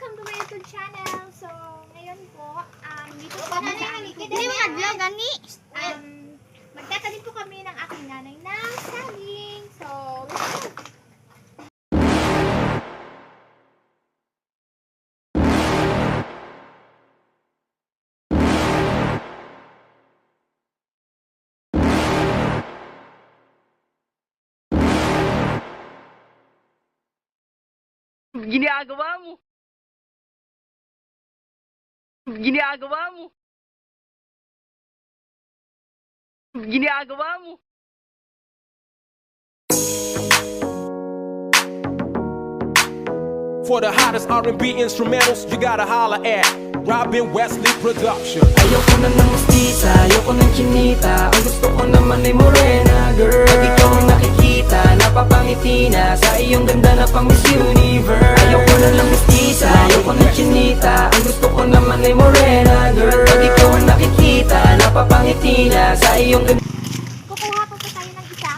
welcome to my YouTube channel. So, ngayon po, um, dito po kami sa aming Hindi mo adlaw gani. Um, magtatanim po kami ng aking nanay ng saging. So. Ginagawa mo. Ginagawa mo. Ginagawa mo. For the hottest R&B instrumentals, you gotta holler at Robin Wesley Production. Ayoko na ng mestiza, ayoko ng chinita Ang gusto ko naman ay morena, girl Pag ikaw ang nakikita, napapangiti na Sa iyong ganda na pang Miss Universe Ayoko na ng mestiza, ayoko ng chinita Ang gusto ko naman ay morena, girl Pag ikaw ang nakikita, napapangiti na Sa iyong ganda Kukuha po po tayo ng isa.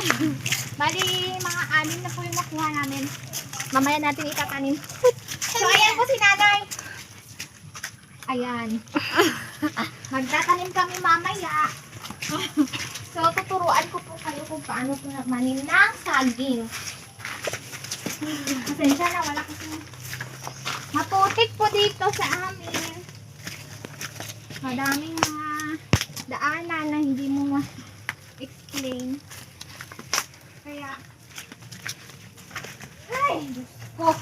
Bali, mga anim na po yung nakuha namin. Mamaya natin itatanim. So, ayan po si nanay. Ayan. Magtatanim kami mamaya. So, tuturuan ko po kayo kung paano nagmanim ng saging. Pasensya na, wala kasi maputik po dito sa amin. Madaming mga daanan na hindi mo ma-explain. Kaya, ay, Diyos ko.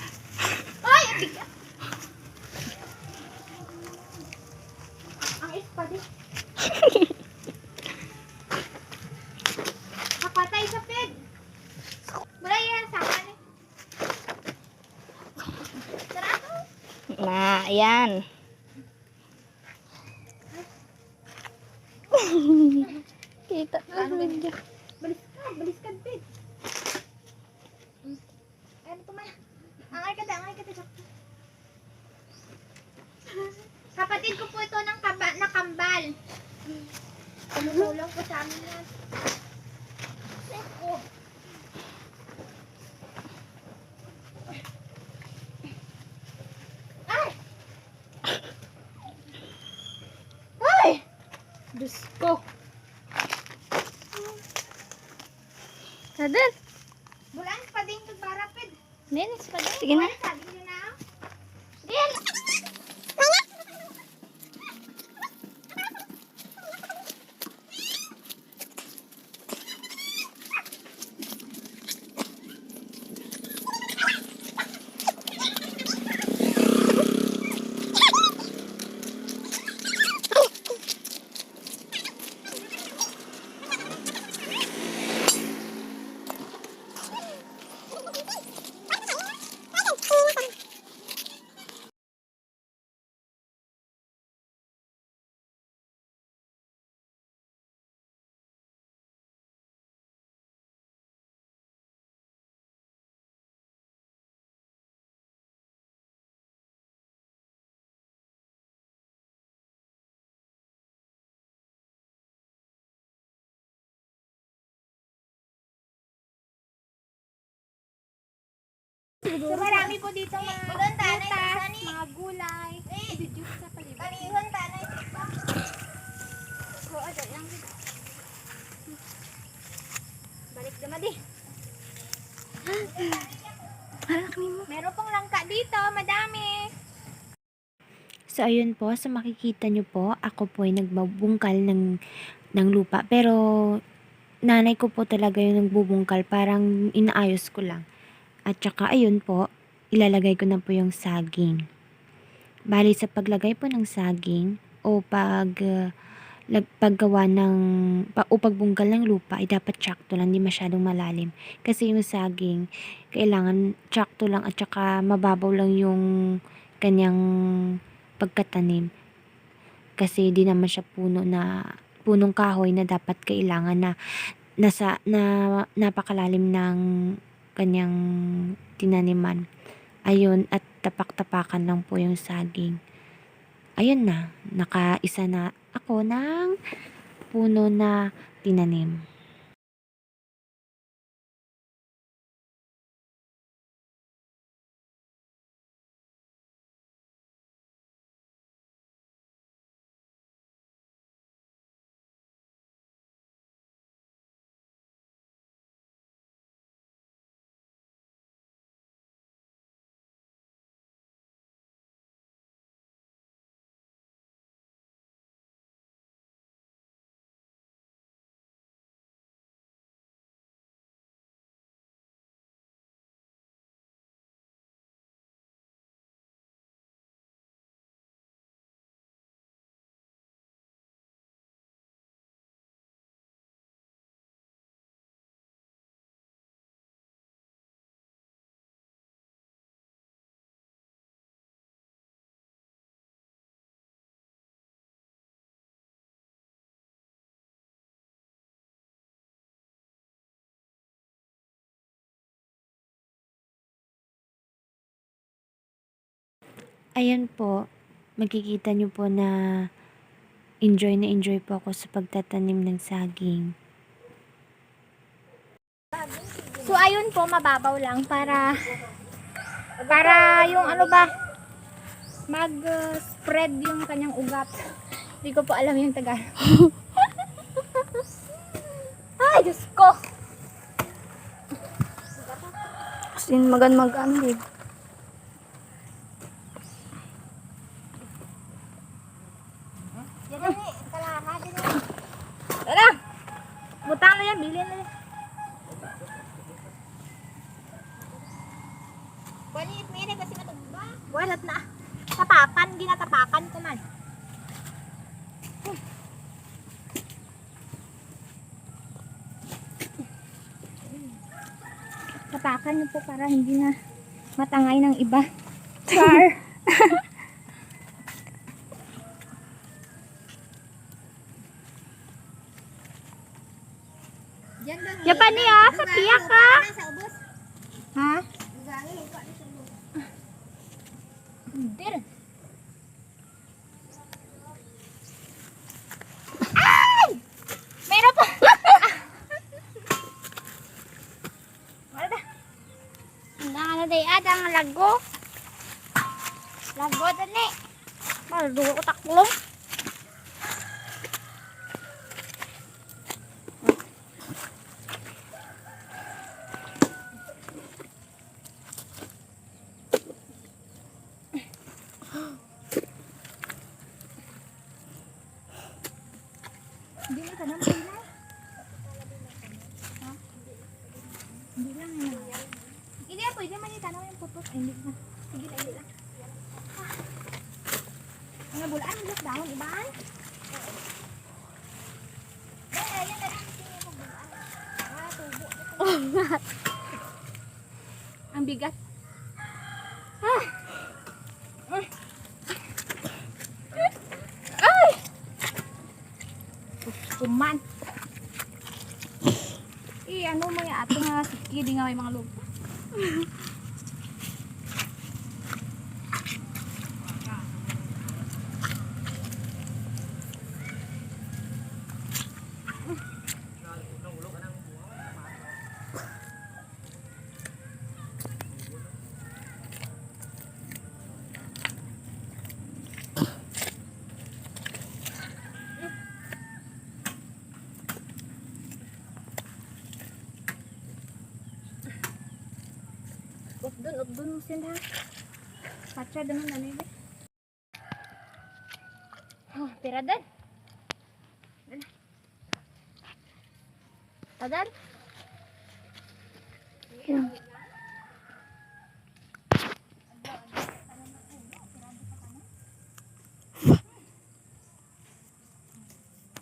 Ayan. Kita Ano ba yun? Balis ka, balis ka, ped. Ano to man? Angay ka angay ka. Kapatid ko po ito ng kaba, na kambal. Tumutulong po sa amin yan. Oh. Ay! Ay! Diyos ko. Sadar. Bulan pa din ito barapid. Nenis pa din. Sige na. So marami po dito mga prutas, mga gulay. Juice sa palibot. Palihon tanay. Ko ada lang. Balik naman di. Meron pong langka dito, madami. So, ayun po, sa makikita nyo po, ako po ay nagbubungkal ng, ng lupa. Pero, nanay ko po talaga yung nagbubungkal. Parang inaayos ko lang. At saka, ayun po, ilalagay ko na po yung saging. Bali, sa paglagay po ng saging, o pag, uh, paggawa ng, pa, o pagbungkal ng lupa, ay dapat tsakto lang, hindi masyadong malalim. Kasi yung saging, kailangan tsakto lang at saka mababaw lang yung kanyang pagkatanim. Kasi di naman siya puno na punong kahoy na dapat kailangan na nasa na napakalalim ng kanyang tinaniman. Ayun at tapak-tapakan lang po yung saging. Ayun na, nakaisa na ako ng puno na tinanim. Ayan po, makikita nyo po na enjoy na enjoy po ako sa pagtatanim ng saging. So, ayun po, mababaw lang para para yung ano ba mag-spread yung kanyang ugat. Hindi ko po alam yung tagal. Ay, Diyos ko! Kasi magan mag-ano eh. Yan na, kalara din na. Tara! Butang na yan, bilhin na yan. Kulit mo yan kasi matugba. Walat na. Tapakan, ginatapakan ko man. Tapakan niyo po para hindi na matangay ng iba. Char! Yapan niya, sa tiyak ka. Ha? Rin. Ay! Meron pa! Wala na. Ano day adang lago. Lago dali. Maludugo ko taklong. Hindi na tanong pila. Ha? Hindi lang yun. Hindi na pwede man itanong yung putos. Ay, hindi na. Sige na, hindi lang. Ah. Mga bulaan, look down, ibaan. Eh, yan na lang. Sige, yung bulaan. Ah, tubo. Ang bigat. Ah. Ah. Ay! Kuman. Eh, ano mo ya nga sikidi nga may mga lupa. dun, up dun mo sila. Pacha dun na nila. Oh, pira dan. Tadan?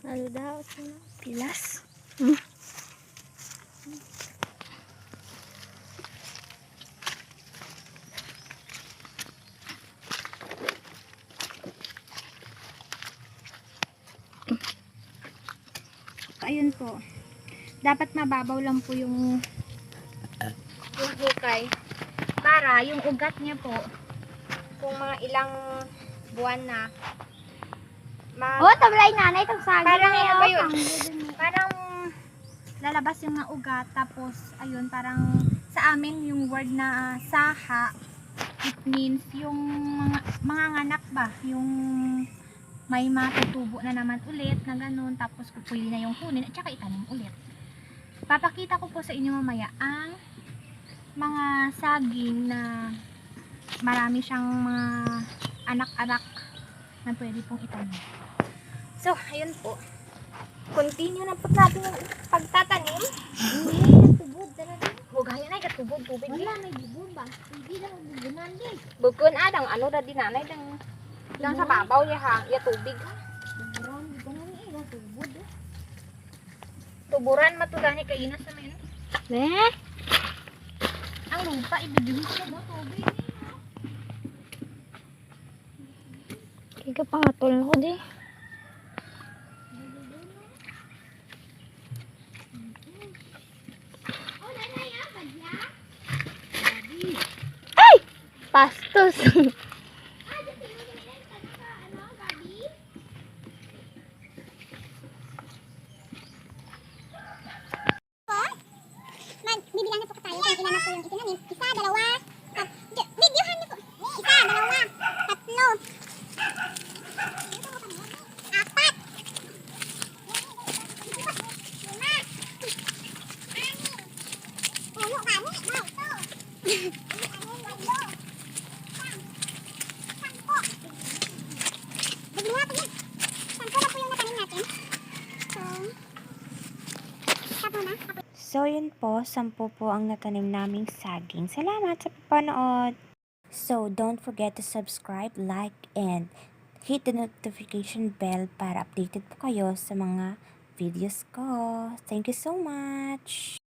Ano daw? Pilas. Ayun Dapat mababaw lang po yung yung hukay. Para yung ugat niya po kung mga ilang buwan na mag, Oh, tablay nanay itong saging. Parang na ano ba yun? Parang lalabas yung mga ugat tapos ayun parang sa amin yung word na saha it means yung mga mga nganak ba yung may matutubo na naman ulit na ganun tapos kukuyin na yung kunin at saka itanim ulit papakita ko po sa inyo mamaya ang mga saging na marami siyang mga anak-anak na pwede pong itanim So, ayun po. Continue na po natin yung pagtatanim. Hindi, nagtubod talaga. Huwag na katubod, tubig. Wala, may bubon ba? Hindi lang bubunan din. Bukun adang ano ra din nanay dang dang sa babaw ya ha, ya tubig ha. Tuburan matugani kay ina sa men. Eh? Ang lupa ibigin ko mo tubig. Kaya ka pangatol ko di. Ay! Pastos. Selanjutnya nih, bisa ada lawan. So, yun po, sampu po ang natanim naming saging. Salamat sa panood! So, don't forget to subscribe, like, and hit the notification bell para updated po kayo sa mga videos ko. Thank you so much!